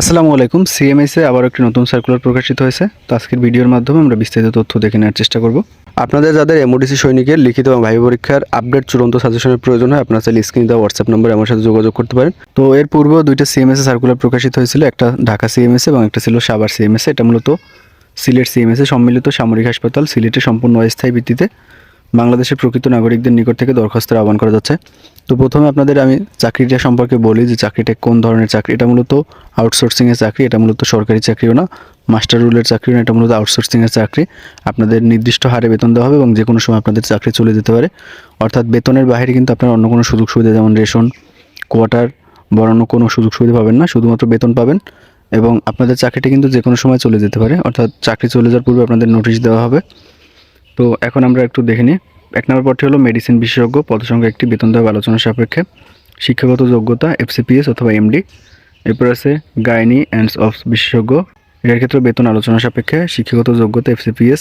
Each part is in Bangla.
আসসালামু আলাইকুম। সিএমএসে আবার একটি নতুন সার্কুলার প্রকাশিত হয়েছে। তো আজকের ভিডিওর মাধ্যমে আমরা বিস্তারিত তথ্য দেখে নেওয়ার চেষ্টা করব। আপনাদের যাদের এমওডিসি সৈনিকের লিখিত এবং ভাই পরীক্ষার আপডেট চূড়ান্ত সাজেশনের প্রয়োজন হয় আপনারা চাইলে স্ক্রিনে দেওয়া হোয়াটসঅ্যাপ নম্বরে আমার সাথে যোগাযোগ করতে পারেন। তো এর পূর্বেও দুইটা সিএমএসে সার্কুলার প্রকাশিত হয়েছিল একটা ঢাকা সিএমএস এবং একটা ছিল সাভার সিএমএস এটা মূলত সিলেট সিএমএসে সম্মিলিত সামরিক হাসপাতাল সিলেটে সম্পূর্ণ অস্থায়ী ভিত্তিতে। বাংলাদেশের প্রকৃত নাগরিকদের নিকট থেকে দরখাস্তের আহ্বান করা যাচ্ছে। তো প্রথমে আপনাদের আমি চাকরিটা সম্পর্কে বলি যে চাকরিটা কোন ধরনের চাকরি? এটা মূলত আউটসোর্সিংয়ের চাকরি, এটা মূলত সরকারি চাকরিও না। মাস্টার রুলের চাকরি না, এটা মূলত আউটসোর্সিংয়ের চাকরি। আপনাদের নির্দিষ্ট হারে বেতন দেওয়া হবে এবং যে কোনো সময় আপনাদের চাকরি চলে যেতে পারে। অর্থাৎ বেতনের বাইরে কিন্তু আপনার অন্য কোনো সুযোগ সুবিধা, যেমন রেশন, কোয়ার্টার বড় কোনো সুযোগ সুবিধা পাবেন না, শুধুমাত্র বেতন পাবেন এবং আপনাদের চাকরিটা কিন্তু যে কোনো সময় চলে যেতে পারে। অর্থাৎ চাকরি চলে যাওয়ার পূর্বে আপনাদের নোটিশ দেওয়া হবে। তো এখন আমরা একটু দেখে নিই। এক নম্বর পদটি হলো মেডিসিন বিশেষজ্ঞ, পদসংখ্যা একটি, বেতন দেওয়া আলোচনা সাপেক্ষে। শিক্ষাগত যোগ্যতা এফসিপিএস অথবা এমডি এরপর আছে গাইনি অ্যান্ডস অফ বিশেষজ্ঞ। এর ক্ষেত্রে বেতন আলোচনা সাপেক্ষে শিক্ষাগত যোগ্যতা এফসিপিএস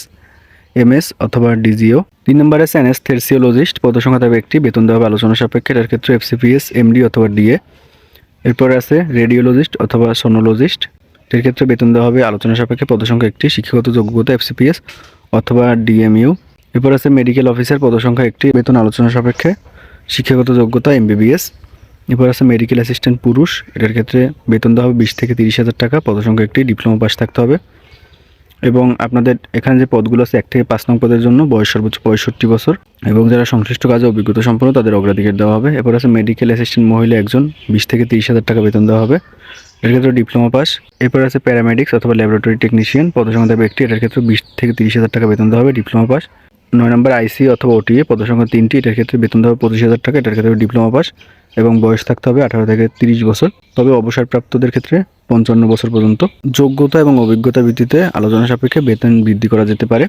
এমএস অথবা ডিজিও তিন নম্বরে আছে অ্যানেস্থেরসিওলজিস্ট পদসংখ্যা থাকবে একটি, বেতন দেওয়া আলোচনা সাপেক্ষে। এর ক্ষেত্রে এফসিপিএস এমডি অথবা ডিএ এরপরে আছে রেডিওলজিস্ট অথবা সোনোলজিস্ট এর ক্ষেত্রে বেতন দেওয়া হবে। আলোচনা সাপেক্ষে পদসংখ্যা একটি, শিক্ষাগত যোগ্যতা এফসিপিএস অথবা ডিএমইউ। এরপর আছে মেডিকেল অফিসার পদসংখ্যা একটি, বেতন আলোচনা সাপেক্ষে শিক্ষাগত যোগ্যতা এমবিবিএস। এরপর আছে মেডিকেল অ্যাসিস্ট্যান্ট পুরুষ, এটার ক্ষেত্রে বেতন দেওয়া হবে বিশ থেকে তিরিশ হাজার টাকা, পদসংখ্যা একটি, ডিপ্লোমা পাস থাকতে হবে। এবং আপনাদের এখানে যে পদগুলো আছে, এক থেকে পাঁচ নং পদের জন্য বয়স সর্বোচ্চ পঁয়ষট্টি বছর। এবং যারা সংশ্লিষ্ট কাজে অভিজ্ঞতা সম্পন্ন, তাদের অগ্রাধিকার দেওয়া হবে। এরপর আছে মেডিকেল অ্যাসিস্ট্যান্ট মহিলা একজন, বিশ থেকে তিরিশ হাজার টাকা বেতন দেওয়া হবে। এর ক্ষেত্রে ডিপ্লোমা পাস এরপর আছে প্যারামেডিক্স অথবা ল্যাবরেটরি টেকনিশিয়ান পদসংখ্যা ব্যক্তি, এটার ক্ষেত্রে বিশ থেকে তিরিশ হাজার টাকা বেতন দেওয়া হবে ডিপ্লোমা পাস নয় নম্বর আইসি অথবা ওটিএ পদসংখ্যা তিনটি, এটার ক্ষেত্রে বেতন দেওয়া হবে পঁচিশ হাজার টাকা, এটার ক্ষেত্রে ডিপ্লোমা পাস এবং বয়স থাকতে হবে আঠারো থেকে তিরিশ বছর। তবে অবসরপ্রাপ্তদের ক্ষেত্রে পঞ্চান্ন বছর পর্যন্ত। যোগ্যতা এবং অভিজ্ঞতা ভিত্তিতে আলোচনা সাপেক্ষে বেতন বৃদ্ধি করা যেতে পারে।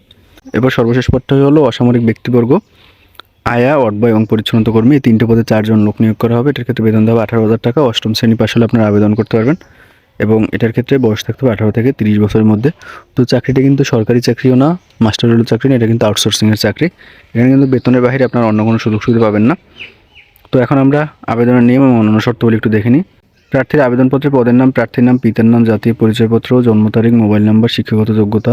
এবার সর্বশেষ পদটা হলো অসামরিক ব্যক্তিবর্গ। আয়া অর্ব এবং পরিচ্ছন্নতা কর্মী এই তিনটে পদে চারজন লোক নিয়োগ করা হবে। এটার ক্ষেত্রে বেতন দেওয়া আঠারো হাজার টাকা। অষ্টম শ্রেণি পাশ হলে আপনারা আবেদন করতে পারবেন এবং এটার ক্ষেত্রে বয়স থাকতে হবে আঠারো থেকে তিরিশ বছরের মধ্যে। তো চাকরিটা কিন্তু সরকারি চাকরিও না, মাস্টার রোলের চাকরি না, এটা কিন্তু আউটসোর্সিংয়ের চাকরি। এখানে কিন্তু বেতনের বাইরে আপনার অন্য কোনো সুযোগ সুবিধা পাবেন না। তো এখন আমরা আবেদনের নিয়ম এবং অন্যান্য শর্তগুলি একটু দেখে নিই। প্রার্থীর আবেদনপত্রে পদের নাম, প্রার্থীর নাম, পিতার নাম, জাতীয় পরিচয়পত্র, জন্ম তারিখ, মোবাইল নাম্বার, শিক্ষাগত যোগ্যতা,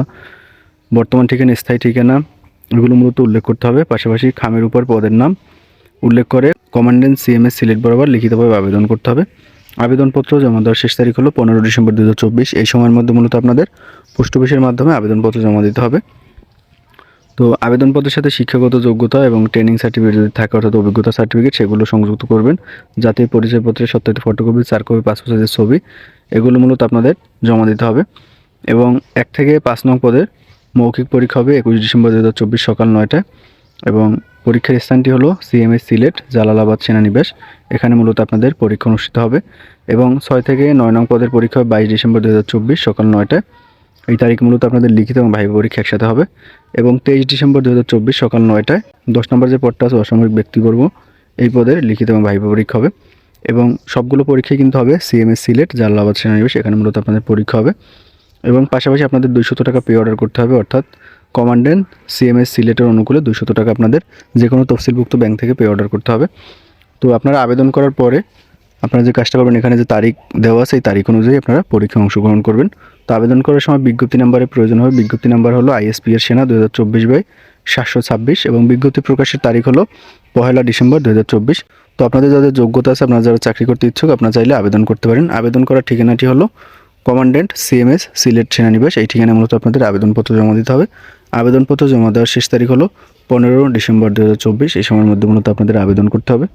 বর্তমান ঠিকানা, স্থায়ী ঠিকানা এগুলো মূলত উল্লেখ করতে হবে। পাশাপাশি খামের উপর পদের নাম উল্লেখ করে কমান্ডেন্ট সি সিএমএস সিলেট বরাবর লিখিতভাবে আবেদন করতে হবে। আবেদনপত্র জমা দেওয়ার শেষ তারিখ হলো পনেরো ডিসেম্বর দু হাজার চব্বিশ। এই সময়ের মধ্যে মূলত আপনাদের পোস্ট অফিসের মাধ্যমে আবেদনপত্র জমা দিতে হবে। তো আবেদনপত্রের সাথে শিক্ষাগত যোগ্যতা এবং ট্রেনিং সার্টিফিকেট যদি থাকে, অর্থাৎ অভিজ্ঞতা সার্টিফিকেট, সেগুলো সংযুক্ত করবেন। যাতে পরিচয়পত্রের সত্যায়িত ফটোকপি চার কপি পাসপোর্ট ছবি, এগুলো মূলত আপনাদের জমা দিতে হবে। এবং এক থেকে পাঁচ নং পদের মৌখিক পরীক্ষা হবে একুশ ডিসেম্বর দু হাজার চব্বিশ সকাল নয়টায় এবং পরীক্ষার স্থানটি হলো সিএমএস সিলেট, জালালাবাদ সেনানিবাস। এখানে মূলত আপনাদের পরীক্ষা অনুষ্ঠিত হবে এবং ছয় থেকে নয় নং পদের পরীক্ষা হবে বাইশ ডিসেম্বর দু হাজার চব্বিশ সকাল নয়টায়। এই তারিখ মূলত আপনাদের লিখিত এবং ভাইবা পরীক্ষা একসাথে হবে এবং তেইশ ডিসেম্বর দু হাজার চব্বিশ সকাল নয়টায় দশ নম্বর যে পদটা আছে, অসামরিক ব্যক্তিবর্গ এই পদের লিখিত এবং ভাইবা পরীক্ষা হবে এবং সবগুলো পরীক্ষাই কিন্তু হবে সিএমএস সিলেট, জালালাবাদ সেনানিবাস। এখানে মূলত আপনাদের পরীক্ষা হবে। এবং পাশাপাশি আপনাদের দুইশত টাকা পে অর্ডার করতে হবে, অর্থাৎ কমান্ডেন্ট সিএমএস সিলেটের অনুকূলে দুইশত টাকা আপনাদের যে কোনো তফসিলভুক্ত ব্যাংক থেকে পে অর্ডার করতে হবে। তো আপনারা আবেদন করার পরে আপনারা যে কাজটা করবেন, এখানে যে তারিখ দেওয়া আছে, এই তারিখ অনুযায়ী আপনারা পরীক্ষায় অংশগ্রহণ করবেন। তো আবেদন করার সময় বিজ্ঞপ্তি নাম্বারের প্রয়োজন হবে। বিজ্ঞপ্তি নাম্বার হলো আইএসপি এর সেনা দু হাজার চব্বিশ বাই সাতশো ছাব্বিশ এবং বিজ্ঞপ্তি প্রকাশের তারিখ হলো পহেলা ডিসেম্বর দু হাজার চব্বিশ। তো আপনাদের যাদের যোগ্যতা আছে, আপনারা যারা চাকরি করতে ইচ্ছুক, আপনারা চাইলে আবেদন করতে পারেন। আবেদন করার ঠিকানাটি হলো কমান্ডেন্ট, সিএমএস, সিলেট সেনানিবাস, এই ঠিকানায় মূলত আপনাদের আবেদনপত্র জমা দিতে হবে। আবেদনপত্র জমা দেওয়ার শেষ তারিখ হলো পনেরো ডিসেম্বর দু হাজার চব্বিশ, এই সময়ের মধ্যে মূলত আপনাদের আবেদন করতে হবে।